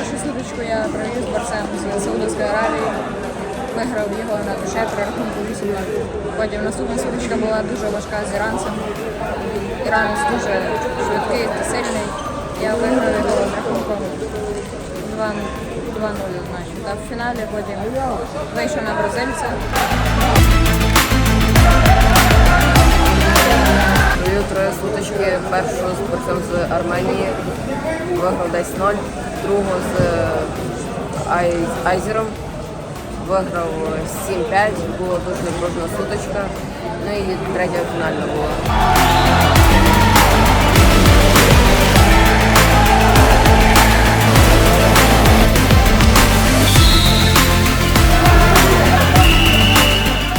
сутичку я провів з борцем з Саудовської Аравії. Виграв його на душе при рахунку 8 Потім наступна сутичка була дуже важка з іранцем. Іранець дуже швидкий та сильний. Я виграв його рахунком 2 2-0, значить. Та в фіналі потім вийшов на бразильця. З Арменії виграв десь 0, другу з е, Ай- Айзером виграв 7-5, була дуже напружена сутичка. Ну і третя фінальна була.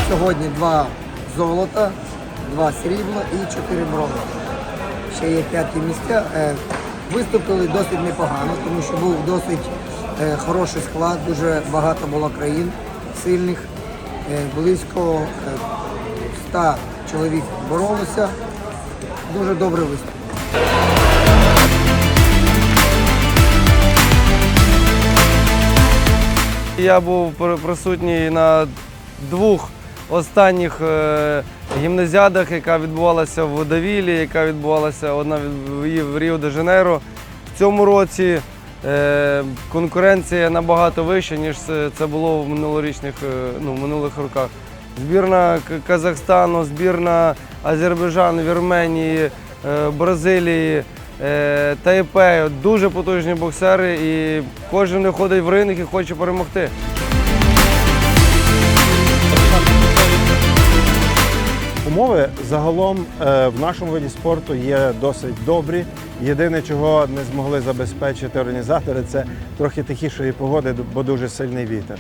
Сьогодні два золота, два срібла і чотири бронзи. Ще є п'яті місця. Е, Виступили досить непогано, тому що був досить е, хороший склад, дуже багато було країн сильних. Е, Близько е, 100 чоловік боролося. Дуже добрий виступ. Я був присутній на двох останніх е, гімназіадах, яка відбувалася в Давілі, яка відбувалася одна в Ріо де Жанейро. В цьому році е, конкуренція набагато вища, ніж це, було в минулорічних, е, ну, в минулих роках. Збірна Казахстану, збірна Азербайджану, Вірменії, Бразилії. Е, Тайпею дуже потужні боксери, і кожен виходить в ринок і хоче перемогти. Умови загалом е, в нашому виді спорту є досить добрі. Єдине, чого не змогли забезпечити організатори, це трохи тихішої погоди, бо дуже сильний вітер.